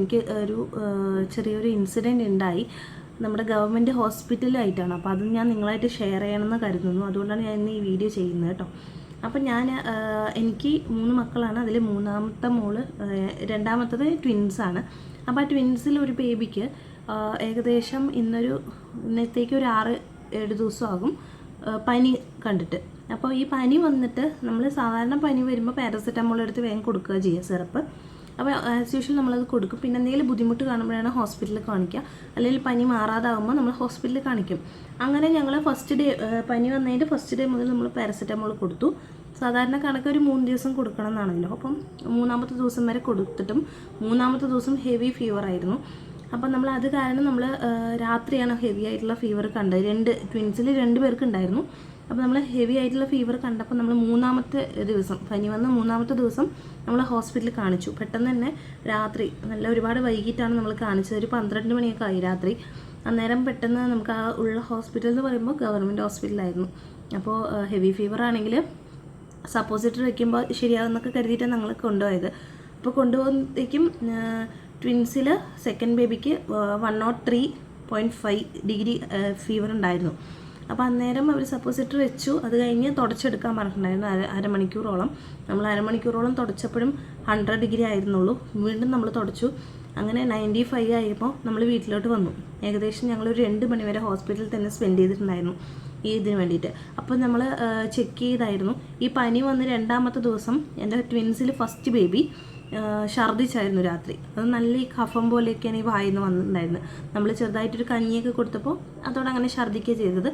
എനിക്ക് ഒരു ചെറിയൊരു ഇൻസിഡന്റ് ഉണ്ടായി നമ്മുടെ ഗവൺമെന്റ് ഹോസ്പിറ്റലായിട്ടാണ് അപ്പോൾ അത് ഞാൻ നിങ്ങളായിട്ട് ഷെയർ ചെയ്യണമെന്ന് കരുതുന്നു. അതുകൊണ്ടാണ് ഞാൻ ഇന്ന് ഈ വീഡിയോ ചെയ്യുന്നത് കേട്ടോ. അപ്പം ഞാൻ എനിക്ക് മൂന്ന് മക്കളാണ്. അതിൽ മൂന്നാമത്തെ മോൾ രണ്ടാമത്തത് ട്വിൻസാണ് അപ്പോൾ ആ ട്വിൻസിൽ ഒരു ബേബിക്ക് ഏകദേശം ഇന്നൊരു ഇന്നത്തേക്ക് ഒരു ആറ് ഏഴ് ദിവസമാകും പനി കണ്ടിട്ട്. അപ്പോൾ ഈ പനി വന്നിട്ട് നമ്മൾ സാധാരണ പനി വരുമ്പോൾ പാരസെറ്റമോൾ എടുത്ത് വേഗം കൊടുക്കുക ചെയ്യുക സിറപ്പ്. അപ്പോൾ ആസ് യൂഷ്വൽ നമ്മളത് കൊടുക്കും. പിന്നെ എന്തെങ്കിലും ബുദ്ധിമുട്ട് കാണുമ്പോഴാണ് ഹോസ്പിറ്റലിൽ കാണിക്കുക. അല്ലെങ്കിൽ പനി മാറാതാകുമ്പോൾ നമ്മൾ ഹോസ്പിറ്റലിൽ കാണിക്കും. അങ്ങനെ ഞങ്ങൾ ഫസ്റ്റ് ഡേ പനി വന്നതിന്റെ ഫസ്റ്റ് ഡേ മുതൽ നമ്മൾ പാരസെറ്റമോൾ കൊടുത്തു. സാധാരണ കണക്ക് ഒരു മൂന്ന് ദിവസം കൊടുക്കണം എന്നാണല്ലോ. അപ്പം മൂന്നാമത്തെ ദിവസം വരെ കൊടുത്തിട്ടും മൂന്നാമത്തെ ദിവസം ഹെവി ഫീവർ ആയിരുന്നു. അപ്പം നമ്മൾ അത് കാരണം നമ്മൾ രാത്രിയാണ് ഹെവി ആയിട്ടുള്ള ഫീവർ കണ്ടത്. രണ്ട് ട്വിൻസിൽ രണ്ട് പേർക്ക് ഉണ്ടായിരുന്നു. അപ്പോൾ നമ്മൾ ഹെവി ആയിട്ടുള്ള ഫീവർ കണ്ടപ്പോൾ നമ്മൾ മൂന്നാമത്തെ ദിവസം പനി വന്ന മൂന്നാമത്തെ ദിവസം നമ്മൾ ഹോസ്പിറ്റലിൽ കാണിച്ചു. പെട്ടെന്ന് തന്നെ രാത്രി നല്ല ഒരുപാട് വൈകിട്ടാണ് നമ്മൾ കാണിച്ചത്. ഒരു പന്ത്രണ്ട് മണിയൊക്കെ ആയി രാത്രി. അന്നേരം പെട്ടെന്ന് നമുക്ക് ആ ഉള്ള ഹോസ്പിറ്റൽ എന്ന് പറയുമ്പോൾ ഗവൺമെന്റ് ഹോസ്പിറ്റലായിരുന്നു അപ്പോൾ ഹെവി ഫീവർ ആണെങ്കിൽ സപ്പോസിറ്റർ വെക്കുമ്പോൾ ശരിയാകുന്നൊക്കെ കരുതിയിട്ടാണ് ഞങ്ങൾ കൊണ്ടുപോയത്. അപ്പോൾ കൊണ്ടുപോകുമ്പോഴത്തേക്കും ട്വിൻസിൽ സെക്കൻഡ് ബേബിക്ക് one nought three point five degree fever ഉണ്ടായിരുന്നു. അപ്പോൾ അന്നേരം അവർ സപ്പോസിറ്റർ വെച്ചു. അത് കഴിഞ്ഞ് തുടച്ചെടുക്കാൻ പറഞ്ഞിട്ടുണ്ടായിരുന്നു അര അരമണിക്കൂറോളം. നമ്മൾ അരമണിക്കൂറോളം തുടച്ചപ്പോഴും ഹൺഡ്രഡ് ഡിഗ്രി ആയിരുന്നുള്ളൂ. വീണ്ടും നമ്മൾ തുടച്ചു. അങ്ങനെ നയന്റി ഫൈവ് ആയപ്പോൾ നമ്മൾ വീട്ടിലോട്ട് വന്നു. ഏകദേശം ഞങ്ങളൊരു രണ്ട് മണിവരെ ഹോസ്പിറ്റലിൽ തന്നെ സ്പെൻഡ് ചെയ്തിട്ടുണ്ടായിരുന്നു ഈ ഇതിന് വേണ്ടിയിട്ട്. അപ്പോൾ നമ്മൾ ചെക്ക് ചെയ്തായിരുന്നു. ഈ പനി വന്ന് രണ്ടാമത്തെ ദിവസം എന്റെ ട്വിൻസിൽ ഫസ്റ്റ് ബേബി ഛർദ്ദിച്ചായിരുന്നു രാത്രി. അത് നല്ല ഈ കഫം പോലെയൊക്കെയാണ് ഈ വായിന്ന് വന്നിട്ടുണ്ടായിരുന്നത്. നമ്മൾ ചെറുതായിട്ടൊരു കഞ്ഞിയൊക്കെ കൊടുത്തപ്പോൾ അതോടെ അങ്ങനെ ഛർദ്ദിക്കുക ചെയ്തത്.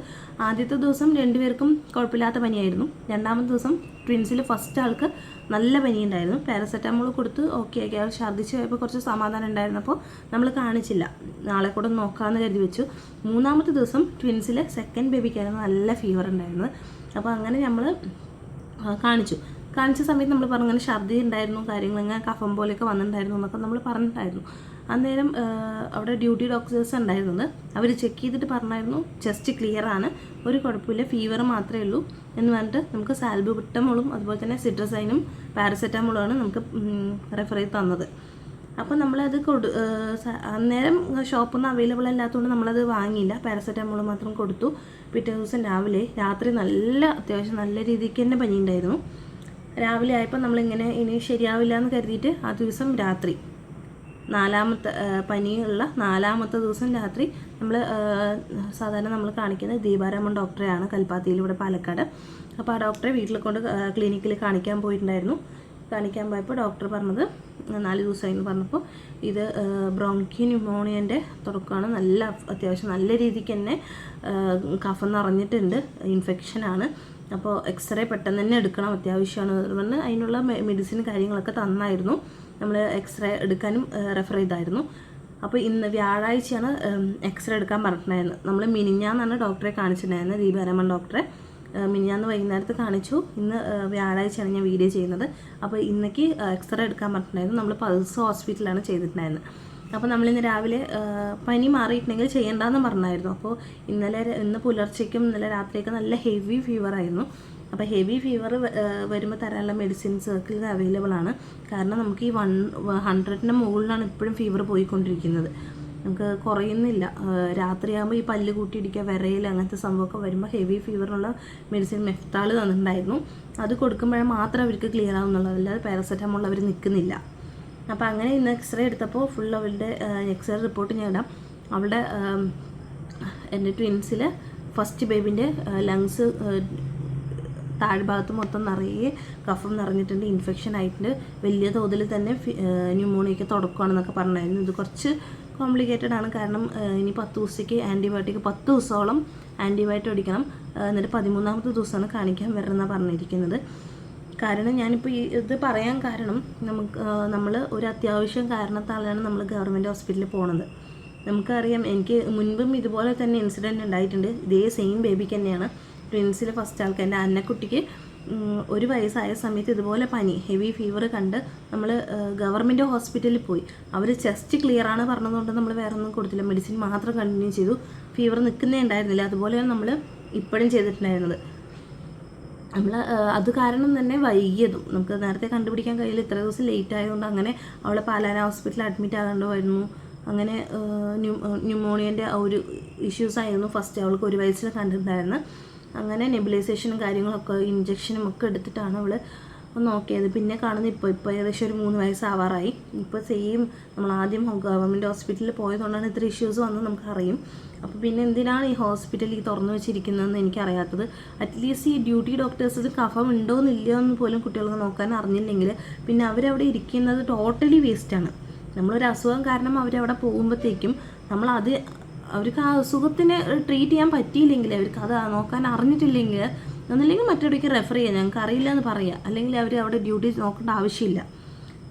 ആദ്യത്തെ ദിവസം രണ്ടുപേർക്കും കുഴപ്പമില്ലാത്ത പനിയായിരുന്നു. രണ്ടാമത്തെ ദിവസം ട്വിൻസിൽ ഫസ്റ്റ് ആൾക്ക് നല്ല പനിയുണ്ടായിരുന്നു. പാരസെറ്റാമോൾ കൊടുത്ത് ഓക്കെ ആക്കി. അയാൾ ഛർദ്ദിച്ച് പോയപ്പോൾ കുറച്ച് സമാധാനം ഉണ്ടായിരുന്നപ്പോൾ നമ്മൾ കാണിച്ചില്ല. നാളെ കൂടെ നോക്കാമെന്ന് കരുതി വെച്ചു. മൂന്നാമത്തെ ദിവസം ട്വിൻസിൽ സെക്കൻഡ് ബേബിക്കായിരുന്നു നല്ല ഫീവർ ഉണ്ടായിരുന്നത്. അപ്പോൾ അങ്ങനെ നമ്മൾ കാണിച്ചു. കാണിച്ച സമയത്ത് നമ്മൾ പറഞ്ഞു ഇങ്ങനെ ഛർദി ഉണ്ടായിരുന്നു കാര്യങ്ങൾ ഇങ്ങനെ കഫം പോലെയൊക്കെ വന്നിട്ടുണ്ടായിരുന്നു എന്നൊക്കെ നമ്മൾ പറഞ്ഞിട്ടുണ്ടായിരുന്നു. അന്നേരം അവിടെ ഡ്യൂട്ടി ഡോക്ടേഴ്സ് ഉണ്ടായിരുന്നത്. അവർ ചെക്ക് ചെയ്തിട്ട് പറഞ്ഞായിരുന്നു ചെസ്റ്റ് ക്ലിയർ ആണ്. ഒരു കുഴപ്പമില്ല ഫീവർ മാത്രമേ ഉള്ളൂ. എന്ന് പറഞ്ഞിട്ട് നമുക്ക് സാൽബുബിട്ടമോളും അതുപോലെ തന്നെ സിട്രസൈനും പാരസെറ്റാമോളുമാണ് നമുക്ക് റെഫർ ചെയ്ത് തന്നത്. അപ്പോൾ നമ്മളത് കൊടു അന്നേരം ഷോപ്പിൽ അവൈലബിൾ അല്ലാത്തതുകൊണ്ട് നമ്മളത് വാങ്ങിയില്ല. പാരസെറ്റാമോൾ മാത്രം കൊടുത്തു. പിറ്റേ ദിവസം രാവിലെ രാത്രി നല്ല അത്യാവശ്യം നല്ല രീതിക്ക് തന്നെ പനി ഉണ്ടായിരുന്നു രാവിലെ ആയപ്പോൾ നമ്മളിങ്ങനെ ഇനി ശരിയാവില്ല എന്ന് കരുതിയിട്ട് ആ ദിവസം രാത്രി. നാലാമത്തെ പനിയുള്ള നാലാമത്തെ ദിവസം രാത്രി നമ്മൾ സാധാരണ നമ്മൾ കാണിക്കുന്ന ദീപാരാമൻ ഡോക്ടറെയാണ് കൽപ്പാത്തിയിൽ ഇവിടെ പാലക്കാട്. അപ്പോൾ ആ ഡോക്ടറെ വീട്ടിൽ കൊണ്ട് ക്ലിനിക്കിൽ കാണിക്കാൻ പോയിട്ടുണ്ടായിരുന്നു. കാണിക്കാൻ പോയപ്പോൾ ഡോക്ടർ പറഞ്ഞത് നാല് ദിവസമായി എന്ന് പറഞ്ഞപ്പോൾ ഇത് ബ്രോങ്കി ന്യൂമോണിയന്റെ തുടക്കമാണ്. നല്ല അത്യാവശ്യം നല്ല രീതിക്ക് തന്നെ കഫം നിറഞ്ഞിട്ടുണ്ട്. ഇൻഫെക്ഷനാണ്. അപ്പോൾ എക്സ്റേ പെട്ടെന്ന് തന്നെ എടുക്കണം അത്യാവശ്യമാണ് പറഞ്ഞ് അതിനുള്ള മെഡിസിൻ കാര്യങ്ങളൊക്കെ തന്നായിരുന്നു. നമ്മൾ എക്സ്റേ എടുക്കാനും റെഫർ ചെയ്തായിരുന്നു. അപ്പോൾ ഇന്ന് വ്യാഴാഴ്ചയാണ് എക്സ്റേ എടുക്കാൻ പറഞ്ഞിട്ടുണ്ടായിരുന്നത്. നമ്മൾ മിനിഞ്ഞാന്നാണ് ഡോക്ടറെ കാണിച്ചിട്ടുണ്ടായിരുന്നത് ദീപാരാമൻ ഡോക്ടറെ. മിനിഞ്ഞാന്ന് വൈകുന്നേരത്ത് കാണിച്ചു. ഇന്ന് വ്യാഴാഴ്ചയാണ് ഞാൻ വീഡിയോ ചെയ്യുന്നത്. അപ്പോൾ ഇന്നേക്ക് എക്സ്റേ എടുക്കാൻ പറഞ്ഞിട്ടുണ്ടായിരുന്നു. നമ്മൾ പൾസ് ഹോസ്പിറ്റലാണ് ചെയ്തിട്ടുണ്ടായിരുന്നത്. അപ്പോൾ നമ്മളിന്ന് രാവിലെ പനി മാറിയിട്ടുണ്ടെങ്കിൽ ചെയ്യേണ്ടെന്ന് പറഞ്ഞായിരുന്നു. അപ്പോൾ ഇന്നലെ ഇന്ന് പുലർച്ചയ്ക്കും ഇന്നലെ രാത്രിയൊക്കെ നല്ല ഹെവി ഫീവർ ആയിരുന്നു. അപ്പോൾ ഹെവി ഫീവർ വരുമ്പോൾ തരാനുള്ള മെഡിസിൻ സർക്കിളിൽ അവൈലബിൾ ആണ്. കാരണം നമുക്ക് ഈ വൺ ഹൺഡ്രഡിന് മുകളിലാണ് ഇപ്പോഴും ഫീവർ പോയിക്കൊണ്ടിരിക്കുന്നത്. നമുക്ക് കുറയുന്നില്ല. രാത്രിയാകുമ്പോൾ ഈ പല്ല് കൂട്ടിയിടിക്കുക വിറയിൽ അങ്ങനത്തെ സംഭവമൊക്കെ വരുമ്പോൾ ഹെവി ഫീവറിനുള്ള മെഡിസിൻ മെഫ്താൾ തന്നിട്ടുണ്ടായിരുന്നു. അത് കൊടുക്കുമ്പോഴേ മാത്രം അവർക്ക് ക്ലിയർ ആവുന്നുള്ളൂ. അല്ലാതെ പാരസെറ്റമോൾ അവർ നിൽക്കുന്നില്ല അപ്പോൾ അങ്ങനെ ഇന്ന് എക്സ്റേ എടുത്തപ്പോൾ ഫുൾ അവളുടെ എക്സ്റേ റിപ്പോർട്ട് ഞാൻ ഇടാം. അവളുടെ എന്റെ ട്വിൻസിൽ ഫസ്റ്റ് ബേബിന്റെ ലങ്സ് താഴ്ഭാഗത്ത് മൊത്തം നിറയെ കഫം നിറഞ്ഞിട്ടുണ്ട് ഇൻഫെക്ഷൻ ആയിട്ടുണ്ട്. വലിയ തോതിൽ തന്നെ ന്യൂമോണിയൊക്കെ തുടക്കുകയാണെന്നൊക്കെ പറഞ്ഞായിരുന്നു. ഇത് കുറച്ച് കോംപ്ലിക്കേറ്റഡ് ആണ്. കാരണം ഇനി പത്ത് ദിവസത്തേക്ക് ആന്റിബയോട്ടിക് പത്ത് ദിവസത്തോളം ആന്റിബയോട്ടിക് അടിക്കണം എന്നിട്ട് പതിമൂന്നാമത്തെ ദിവസമാണ് കാണിക്കാൻ വരണമെന്നാണ് പറഞ്ഞിരിക്കുന്നത്. കാരണം ഞാനിപ്പോൾ ഈ ഇത് പറയാൻ കാരണം നമുക്ക് നമ്മൾ ഒരു അത്യാവശ്യം കാരണത്താലാണ് നമ്മൾ ഗവൺമെന്റ് ഹോസ്പിറ്റലിൽ പോണത്. നമുക്കറിയാം എനിക്ക് മുൻപും ഇതുപോലെ തന്നെ ഇൻസിഡന്റ് ഉണ്ടായിട്ടുണ്ട്. ഇതേ സെയിം ബേബിക്ക് തന്നെയാണ്. ട്വിൻസിലെ ഫസ്റ്റ് ആൾക്ക് എന്റെ അന്നക്കുട്ടിക്ക് ഒരു വയസ്സായ സമയത്ത് ഇതുപോലെ പനി ഹെവി ഫീവർ കണ്ട് നമ്മൾ ഗവൺമെന്റ് ഹോസ്പിറ്റലിൽ പോയി. അവർ ചെസ്റ്റ് ക്ലിയർ ആണ് പറഞ്ഞതുകൊണ്ട് നമ്മൾ വേറെ ഒന്നും കൊടുത്തില്ല. മെഡിസിൻ മാത്രം കണ്ടിന്യൂ ചെയ്തു. ഫീവർ നിൽക്കുന്നേ ഉണ്ടായിരുന്നില്ല. അതുപോലെയാണ് നമ്മൾ ഇപ്പോഴും ചെയ്തിട്ടുണ്ടായിരുന്നത്. നമ്മൾ അത് കാരണം തന്നെ വൈകിയതും. നമുക്ക് നേരത്തെ കണ്ടുപിടിക്കാൻ കഴിയില്ല. ഇത്ര ദിവസം ലേറ്റ് ആയതുകൊണ്ട് അങ്ങനെ അവളെ പാലാന ഹോസ്പിറ്റലിൽ അഡ്മിറ്റ് ആകേണ്ടി വരുന്നു അങ്ങനെ ന്യൂമോണിയന്റെ ആ ഒരു ഇഷ്യൂസ് ആയിരുന്നു ഫസ്റ്റ് അവൾക്ക് ഒരു വയസ്സിൽ കണ്ടിട്ടുണ്ടായിരുന്നു അങ്ങനെ നെബിലൈസേഷനും കാര്യങ്ങളൊക്കെ ഇഞ്ചക്ഷനും ഒക്കെ എടുത്തിട്ടാണ് അവൾ നോക്കിയത് പിന്നെ കാണുന്നത് ഇപ്പോൾ ഇപ്പോൾ ഏകദേശം ഒരു മൂന്ന് വയസ്സാവാറായി. ഇപ്പോൾ സെയിം നമ്മൾ ആദ്യം ഗവൺമെന്റ് ഹോസ്പിറ്റലിൽ പോയതുകൊണ്ടാണ് ഇത്ര ഇഷ്യൂസ് വന്നത് നമുക്കറിയും. അപ്പോൾ പിന്നെ എന്തിനാണ് ഈ ഹോസ്പിറ്റൽ ഈ തുറന്നു വെച്ചിരിക്കുന്നതെന്ന് എനിക്കറിയാത്തത്. അറ്റ്ലീസ്റ്റ് ഈ ഡ്യൂട്ടി ഡോക്ടേഴ്സ് കഫം ഉണ്ടോ എന്നില്ലയോ എന്ന് പോലും കുട്ടികൾക്ക് നോക്കാൻ അറിഞ്ഞില്ലെങ്കിൽ പിന്നെ അവരവിടെ ഇരിക്കുന്നത് ടോട്ടലി വേസ്റ്റാണ് നമ്മളൊരു അസുഖം കാരണം അവരവിടെ പോകുമ്പോഴത്തേക്കും നമ്മളത് അവർക്ക് ആ അസുഖത്തിന് ട്രീറ്റ് ചെയ്യാൻ പറ്റിയില്ലെങ്കിൽ അവർക്ക് അത് നോക്കാൻ അറിഞ്ഞിട്ടില്ലെങ്കിൽ ഒന്നില്ലെങ്കിൽ മറ്റെവിടേക്ക് റെഫർ ചെയ്യാം. ഞങ്ങൾക്ക് അറിയില്ല എന്ന് പറയാം. അല്ലെങ്കിൽ അവർ അവിടെ ഡ്യൂട്ടി നോക്കേണ്ട ആവശ്യമില്ല.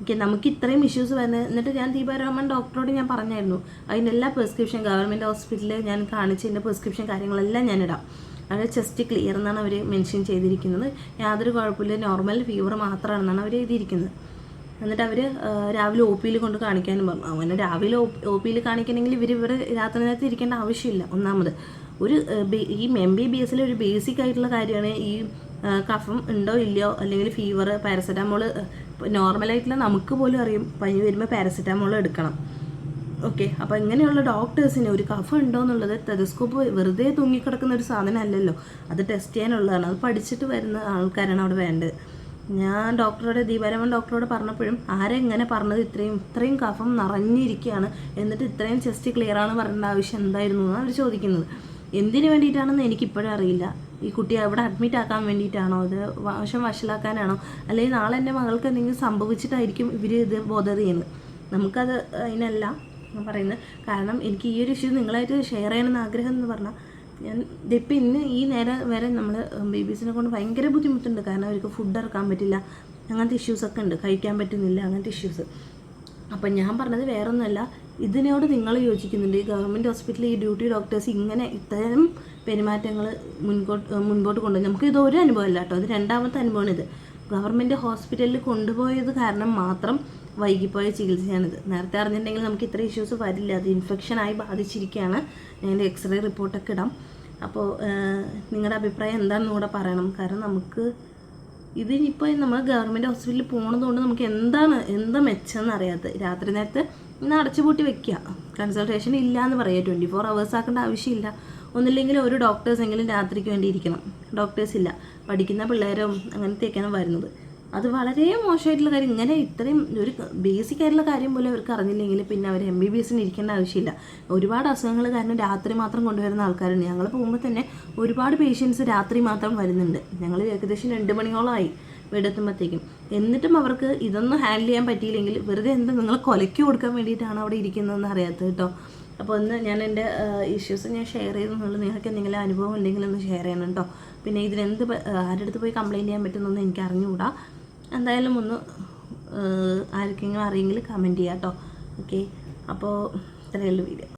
ഓക്കെ നമുക്ക് ഇത്രയും ഇഷ്യൂസ് വരുന്നത്. എന്നിട്ട് ഞാൻ ദീപാരാമൻ ഡോക്ടറോട് ഞാൻ പറഞ്ഞായിരുന്നു. അതിന്റെ എല്ലാ പ്രിസ്ക്രിപ്ഷൻ ഗവൺമെന്റ് ഹോസ്പിറ്റലിൽ ഞാൻ കാണിച്ചതിന്റെ പ്രിസ്ക്രിപ്ഷൻ കാര്യങ്ങളെല്ലാം ഇടാം. അത് ചെസ്റ്റ് ക്ലിയർ എന്നാണ് അവർ മെൻഷൻ ചെയ്തിരിക്കുന്നത്. യാതൊരു കുഴപ്പമില്ല. നോർമൽ ഫീവർ മാത്രമാണെന്നാണ് അവർ എഴുതിയിരിക്കുന്നത്. എന്നിട്ട് അവർ രാവിലെ ഒ പിയിൽ കൊണ്ട് കാണിക്കാനും പറഞ്ഞു. അങ്ങനെ രാവിലെ ഒ പിയിൽ കാണിക്കണമെങ്കിൽ ഇവർ ഇവിടെ രാത്രി നേരത്തെ ഇരിക്കേണ്ട ആവശ്യമില്ല. ഒന്നാമത്. ഒരു ഈ എം ബി ബി എസിലെ ഒരു ബേസിക് ആയിട്ടുള്ള കാര്യമാണ് ഈ കഫം ഉണ്ടോ ഇല്ലയോ? അല്ലെങ്കിൽ ഫീവർ പാരസെറ്റാമോൾ നോർമലായിട്ടുള്ള നമുക്ക് പോലും അറിയും. പനി വരുമ്പോൾ പാരസെറ്റാമോൾ എടുക്കണം. ഓക്കെ അപ്പോൾ ഇങ്ങനെയുള്ള ഡോക്ടേഴ്സിന് ഒരു കഫം ഉണ്ടോ എന്നുള്ളത് ടെലിസ്കോപ്പ് വെറുതെ തൂങ്ങിക്കിടക്കുന്ന ഒരു സാധനം അല്ലല്ലോ അത് ടെസ്റ്റ് ചെയ്യാനുള്ളതാണ്. അത് പഠിച്ചിട്ട് വരുന്ന ആൾക്കാരാണ് അവിടെ വേണ്ടത്. ഞാൻ ഡോക്ടറോട് ദീപാരാമൻ ഡോക്ടറോട് പറഞ്ഞപ്പോഴും ആരെ ഇങ്ങനെ പറഞ്ഞത് ഇത്രയും ഇത്രയും കഫം നിറഞ്ഞിരിക്കുകയാണ്. എന്നിട്ട് ഇത്രയും ചെസ്റ്റ് ക്ലിയർ ആണ് പറയേണ്ട ആവശ്യം എന്തായിരുന്നു എന്നാണ് അവർ ചോദിക്കുന്നത്. എന്തിനു വേണ്ടിയിട്ടാണെന്ന് എനിക്കിപ്പോഴും അറിയില്ല. ഈ കുട്ടിയെ അവിടെ അഡ്മിറ്റ് ആക്കാൻ വേണ്ടിയിട്ടാണോ? അത് വശം വഷളാക്കാനാണോ? അല്ലെങ്കിൽ നാളെ എന്റെ മകൾക്ക് എന്തെങ്കിലും സംഭവിച്ചിട്ടായിരിക്കും ഇവർ ഇത് ബോധർ ചെയ്യുന്നത്? നമുക്കത് അതിനല്ല ഞാൻ പറയുന്നത് കാരണം എനിക്ക് ഈ ഒരു ഇഷ്യൂ നിങ്ങളായിട്ട് ഷെയർ ചെയ്യണമെന്ന് ആഗ്രഹം എന്ന് പറഞ്ഞാൽ ഞാൻ ഇതിപ്പോൾ ഇന്ന് ഈ നേരം വരെ നമ്മൾ ബേബീസിനെ കൊണ്ട് ഭയങ്കര ബുദ്ധിമുട്ടുണ്ട്. കാരണം അവർക്ക് ഫുഡ് ഇറക്കാൻ പറ്റില്ല. അങ്ങനത്തെ ഇഷ്യൂസൊക്കെ ഉണ്ട്. കഴിക്കാൻ പറ്റുന്നില്ല. അങ്ങനത്തെ ഇഷ്യൂസ് അപ്പം ഞാൻ പറഞ്ഞത് വേറൊന്നുമല്ല ഇതിനോട് നിങ്ങൾ യോജിക്കുന്നുണ്ട്. ഈ ഗവൺമെന്റ് ഹോസ്പിറ്റലിൽ ഈ ഡ്യൂട്ടി ഡോക്ടേഴ്സ് ഇങ്ങനെ ഇത്തരം പെരുമാറ്റങ്ങൾ മുൻപോട്ട് മുൻപോട്ട് കൊണ്ടുപോയി നമുക്ക് ഇത് ഒരു അനുഭവമല്ല കേട്ടോ. ഇത് രണ്ടാമത്തെ അനുഭവമാണ് ഇത്. ഗവൺമെന്റ് ഹോസ്പിറ്റലിൽ കൊണ്ടുപോയത് കാരണം മാത്രം വൈകിപ്പോയ ചികിത്സയാണിത്. നേരത്തെ അറിഞ്ഞിട്ടുണ്ടെങ്കിൽ നമുക്ക് ഇത്ര ഇഷ്യൂസ് വരില്ല. അത് ഇൻഫെക്ഷനായി ബാധിച്ചിരിക്കുകയാണ്. ഞാൻ എക്സ്റേ റിപ്പോർട്ടൊക്കെ ഇടാം. അപ്പോൾ നിങ്ങളുടെ അഭിപ്രായം എന്താണെന്ന് കൂടെ പറയണം. കാരണം നമുക്ക് ഇതിനിപ്പോൾ നമ്മൾ ഗവൺമെന്റ് ഹോസ്പിറ്റലിൽ പോണതുകൊണ്ട് നമുക്ക് എന്താണ് എന്താ മെച്ചമെന്ന് അറിയാത്തത് രാത്രി നേരത്തെ ഇന്ന് അടച്ചുപൂട്ടി വെക്കുക കൺസൾട്ടേഷൻ ഇല്ല എന്ന് പറയുക ട്വന്റി ഫോർ അവേഴ്സ് ആക്കേണ്ട ആവശ്യമില്ല. ഒന്നില്ലെങ്കിൽ ഒരു ഡോക്ടേഴ്സ് എങ്കിലും രാത്രിക്ക് വേണ്ടി ഇരിക്കണം. ഡോക്ടേഴ്സ് ഇല്ല. പഠിക്കുന്ന പിള്ളേരും അങ്ങനത്തെയൊക്കെയാണ് വരുന്നത്. അത് വളരെ മോശമായിട്ടുള്ള കാര്യം. ഇങ്ങനെ ഇത്രയും ഒരു ബേസിക് ആയിട്ടുള്ള കാര്യം പോലും അവർക്ക് അറിഞ്ഞില്ലെങ്കിൽ പിന്നെ അവർ എം ബി ബി എസിന് ഇരിക്കേണ്ട ആവശ്യമില്ല. ഒരുപാട് അസുഖങ്ങൾ കാരണം രാത്രി മാത്രം കൊണ്ടുവരുന്ന ആൾക്കാരുണ്ട്. ഞങ്ങൾ പോകുമ്പോൾ തന്നെ ഒരുപാട് പേഷ്യൻസ് രാത്രി മാത്രം വരുന്നുണ്ട്. ഞങ്ങൾ ഏകദേശം രണ്ട് മണിയോളമായി വീടെത്തുമ്പോഴത്തേക്കും. എന്നിട്ടും അവർക്ക് ഇതൊന്നും ഹാൻഡിൽ ചെയ്യാൻ പറ്റിയില്ലെങ്കിൽ വെറുതെ എന്താ നിങ്ങൾ കൊലയ്ക്ക് കൊടുക്കാൻ വേണ്ടിയിട്ടാണ് അവിടെ ഇരിക്കുന്നതെന്ന് അറിയാത്തത് കേട്ടോ. അപ്പോൾ ഒന്ന് ഞാൻ എന്റെ ഇഷ്യൂസ് ഞാൻ ഷെയർ ചെയ്തെന്നുള്ളൂ നിങ്ങൾക്ക് എന്തെങ്കിലും അനുഭവം ഉണ്ടെങ്കിൽ ഒന്ന് ഷെയർ ചെയ്യണം കേട്ടോ. പിന്നെ ഇതിനെന്ത് ആരുടെ അടുത്ത് പോയി കംപ്ലയിന്റ് ചെയ്യാൻ പറ്റുന്നൊന്നും എനിക്ക് അറിഞ്ഞുകൂടാ. എന്തായാലും ഒന്ന് ആർക്കെങ്കിലും അറിയെങ്കിൽ കമന്റ് ചെയ്യാം കേട്ടോ ഓക്കെ അപ്പോൾ ഇത്രയേ ഉള്ളൂ വീഡിയോ